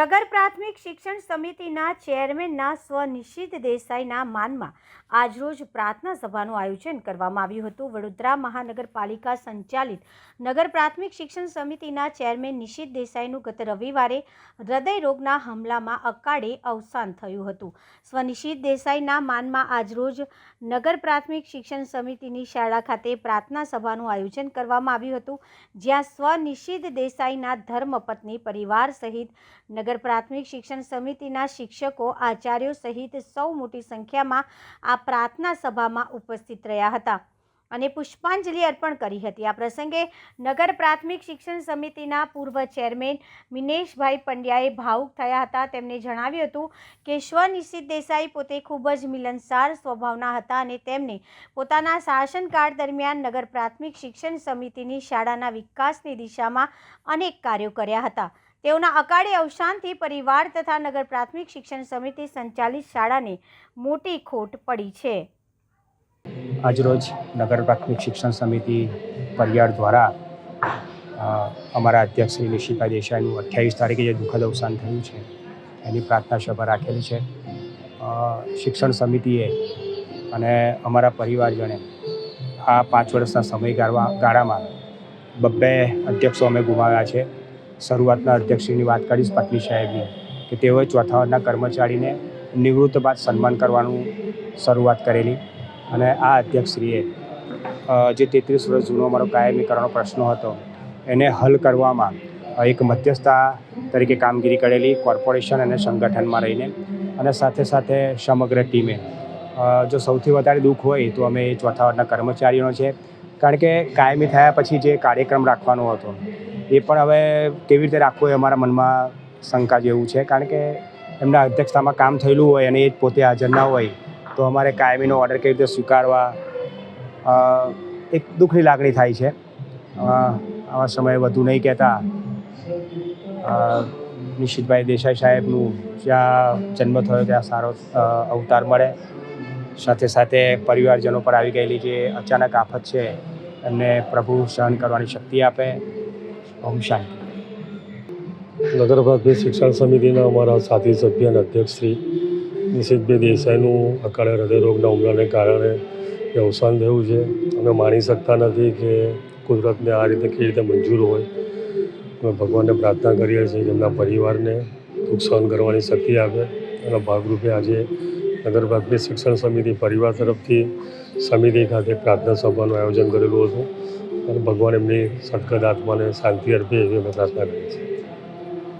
નગર પ્રાથમિક શિક્ષણ સમિતિના ચેરમેનના સ્વનિશ્ચિત દેસાઈના માનમાં આજરોજ પ્રાર્થના સભાનું આયોજન કરવામાં આવ્યું હતું. વડોદરા મહાનગરપાલિકા સંચાલિત નગર પ્રાથમિક શિક્ષણ સમિતિના ચેરમેન નિશિત દેસાઈનું ગત રવિવારે હૃદયરોગના હુમલામાં અકાળે અવસાન થયું હતું. સ્વનિશ્ચિત દેસાઈના માનમાં આજરોજ નગર પ્રાથમિક શિક્ષણ સમિતિની શાળા ખાતે પ્રાર્થના સભાનું આયોજન કરવામાં આવ્યું હતું, જ્યાં સ્વનિશ્ચિત દેસાઈના ધર્મપત્ની પરિવાર સહિત નગર પ્રાથમિક શિક્ષણ સમિતિના શિક્ષકો, આચાર્યો સહિત સૌ મોટી સંખ્યામાં આ પ્રાર્થના સભામાં ઉપસ્થિત રહ્યા હતા અને પુષ્પાંજલિ અર્પણ કરી હતી. આ પ્રસંગે નગર પ્રાથમિક શિક્ષણ સમિતિના પૂર્વ ચેરમેન મિનેશભાઈ પંડ્યાએ ભાવુક થયા હતા. તેમણે જણાવ્યું હતું કે સ્વનિશ્ચિત દેસાઈ પોતે ખૂબ જ મિલનસાર સ્વભાવના હતા અને તેમને પોતાના શાસનકાળ દરમિયાન નગર પ્રાથમિક શિક્ષણ સમિતિની શાળાના વિકાસની દિશામાં અનેક કાર્યો કર્યા હતા. તેઓના અકાળે અવસાનથી પરિવાર તથા નગર પ્રાથમિક શિક્ષણ સમિતિ સંચાલિત શાળાને મોટી ખોટ પડી છે. આજરોજ નગર પ્રાથમિક શિક્ષણ સમિતિ પરિયાર દ્વારા અમારા અધ્યક્ષ શ્રી નિશિતા દેસાઈનું અઠ્યાવીસ તારીખે જે દુઃખદ અવસાન થયું છે, એની પ્રાર્થના સભા રાખેલી છે. શિક્ષણ સમિતિએ અને અમારા પરિવારજણે આ પાંચ વર્ષના સમયગાળવા ગાળામાં બબ્બે અધ્યક્ષો અમે ગુમાવ્યા છે. શરૂઆતના અધ્યક્ષશ્રીની વાત કરીશ પત્ની સાહેબની, કે તેઓએ ચોથા વર્ગના કર્મચારીને નિવૃત્ત બાદ સન્માન કરવાનું શરૂઆત કરેલી. અને આ અધ્યક્ષશ્રીએ જે તેત્રીસ વર્ષ જૂનો અમારો કાયમીકરણનો પ્રશ્ન હતો, એને હલ કરવામાં એક મધ્યસ્થા તરીકે કામગીરી કરેલી કોર્પોરેશન અને સંગઠનમાં રહીને. અને સાથે સાથે સમગ્ર ટીમે જો સૌથી વધારે દુઃખ હોય તો અમે એ ચોથા વર્ગના કર્મચારીઓનો છે. કારણ કે કાયમી થયા પછી જે કાર્યક્રમ રાખવાનો હતો એ પણ હવે કેવી રીતે રાખવું એ અમારા મનમાં શંકા જેવું છે. કારણ કે એમના અધ્યક્ષતામાં કામ થયેલું હોય અને એ જ પોતે હાજર ના હોય, તો અમારે કાયમીનો ઓર્ડર કેવી રીતે સ્વીકારવા એક દુઃખની લાગણી થાય છે. આવા સમયે વધુ નહીં કહેતા. નિશિતભાઈ દેસાઈ સાહેબનું જ્યાં જન્મ થયો ત્યાં સારો અવતાર મળે. સાથે સાથે પરિવારજનો પર આવી ગયેલી જે અચાનક આફત છે, એમને પ્રભુ સહન કરવાની શક્તિ આપે. ઓમ શાંતિ નગર પ્રાથમિક શિક્ષણ સમિતિના અમારા સાથી સભ્ય અને અધ્યક્ષ શ્રી નિશિતભાઈ દેસાઈનું અકાળે હૃદયરોગના હુમલાને કારણે અવસાન થયું છે. અમે માણી શકતા નથી કે કુદરતને આ રીતે કેવી રીતે મંજૂર હોય. અમે ભગવાનને પ્રાર્થના કરીએ છીએ કે એમના પરિવારને દુઃખ સહન કરવાની શક્તિ આપે અને ભાગરૂપે આજે નગર પ્રાથમિક શિક્ષણ સમિતિ પરિવાર તરફથી સમિતિ ખાતે પ્રાર્થના સભાનું આયોજન કરેલું હતું. અને ભગવાન એમની સદગત આત્માને શાંતિ અર્પે એવી અમે પ્રાર્થના કરીએ છીએ.